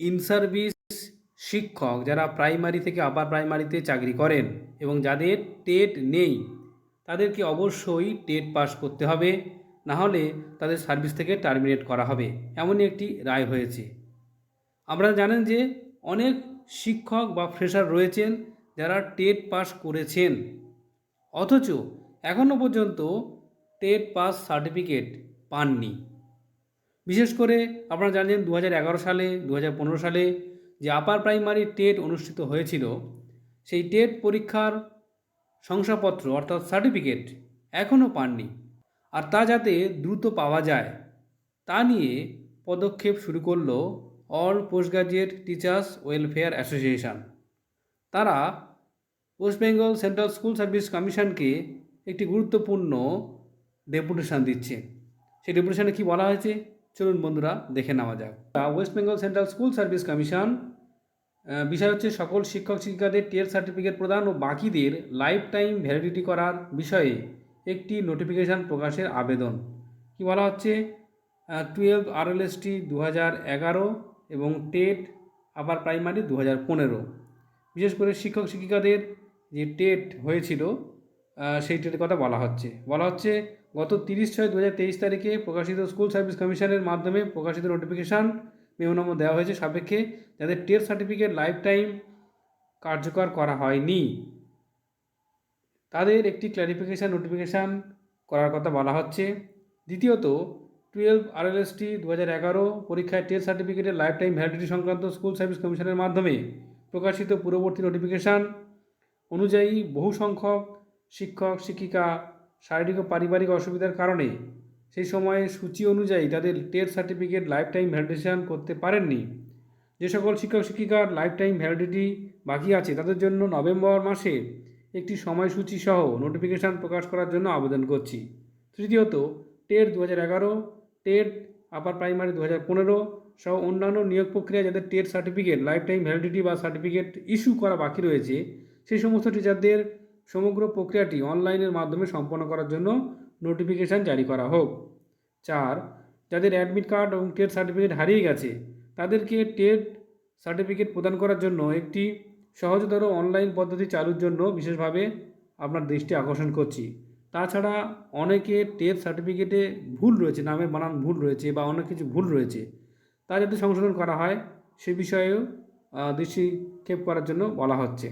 In service শিক্ষক যারা primary থেকে আপার প্রাইমারিতে চাকরি করেন এবং যাদের টেট নেই, তাদেরকে অবশ্যই টেট পাস করতে হবে না হলে তাদের সার্ভিস থেকে টার্মিনেট করা হবে, এমনই একটি রায় হয়েছে। আপনারা জানেন যে অনেক শিক্ষক বা ফ্রেশার রয়েছেন যারা টেট পাস করেছেন, অথচ এখনও পর্যন্ত টেট পাস সার্টিফিকেট পাননি। বিশেষ করে আপনারা জানেন দু হাজার এগারো সালে দু হাজার পনেরো সালে যে আপার প্রাইমারি টেট অনুষ্ঠিত হয়েছিল, সেই টেট পরীক্ষার শংসাপত্র অর্থাৎ সার্টিফিকেট এখনও পাননি। আর তা যাতে দ্রুত পাওয়া যায়, তা নিয়ে পদক্ষেপ শুরু করল all post graduate teachers welfare association তারা West Bengal central school service কমিশনকে একটি গুরুত্বপূর্ণ ডেপুটেশন দিচ্ছে। সেই ডেপুটেশনে কি বলা হয়েছে? চলুন বন্ধুরা দেখে নেওয়া যাক। West Bengal central school service commission বিষয় হচ্ছে সকল শিক্ষক শিক্ষিকাদের টিয়ার সার্টিফিকেট প্রদান ও বাকিদের লাইফ টাইম ভ্যালিডিটি করার বিষয়ে একটি নোটিফিকেশান প্রকাশের আবেদন। কি বলা হচ্ছে? টুয়েলভ আরএলএসটি দু হাজার এগারো এবং টেট আবার প্রাইমারি দু হাজার পনেরো। বিশেষ করে শিক্ষক শিক্ষিকাদের যে টেট হয়েছিল সেই টেটের কথা বলা হচ্ছে। বলা হচ্ছে গত তিরিশ ছয় দু হাজার তেইশ তারিখে প্রকাশিত স্কুল সার্ভিস কমিশনের মাধ্যমে প্রকাশিত নোটিফিকেশান মেমোনামো দেওয়া হয়েছে সাপেক্ষে যাদের টেট সার্টিফিকেট লাইফ টাইম কার্যকর করা হয়নি। তাদের একটি ক্ল্যারিফিকেশান নোটিফিকেশান করার কথা বলা হচ্ছে। দ্বিতীয়ত, টুয়েলভ আরএলএসটি দু হাজার এগারো পরীক্ষায় টেট সার্টিফিকেটের লাইফ টাইম ভ্যালিডিটি সংক্রান্ত স্কুল সার্ভিস কমিশনের মাধ্যমে প্রকাশিত পূর্ববর্তী নোটিফিকেশান অনুযায়ী বহু সংখ্যক শিক্ষক, শিক্ষিকা শারীরিক ও পারিবারিক অসুবিধার কারণে সেই সময়ে সূচি অনুযায়ী তাদের TET certificate life time validation করতে পারেননি। যে সকল শিক্ষক শিক্ষিকার লাইফ টাইম ভ্যালিডিটি বাকি আছে, তাদের জন্য নভেম্বর মাসে একটি সময়সূচি সহ নোটিফিকেশান প্রকাশ করার জন্য আবেদন করছি। তৃতীয়ত, টেট দু হাজার এগারো, টেট আপার প্রাইমারি দু হাজার পনেরো সহ অন্যান্য নিয়োগ প্রক্রিয়া যাদের TET certificate life time validity বা সার্টিফিকেট ইস্যু করা বাকি রয়েছে, সেই সমস্ত টিচারদের সমগ্র প্রক্রিয়াটি অনলাইনের মাধ্যমে সম্পন্ন করার জন্য নোটিফিকেশান জারি করা হোক। চার, যাদের অ্যাডমিট কার্ড এবং টেট সার্টিফিকেট হারিয়ে গেছে, তাদেরকে টেট সার্টিফিকেট প্রদান করার জন্য একটি সহজতর অনলাইন পদ্ধতি চালুর জন্য বিশেষভাবে আপনার দৃষ্টি আকর্ষণ করছি। তাছাড়া অনেকে টেট সার্টিফিকেটে ভুল রয়েছে, নামে বানান ভুল রয়েছে বা অনেক কিছু ভুল রয়েছে, তা যাতে সংশোধন করা হয়, সে বিষয়েও দৃষ্টিক্ষেপ করার জন্য বলা হচ্ছে।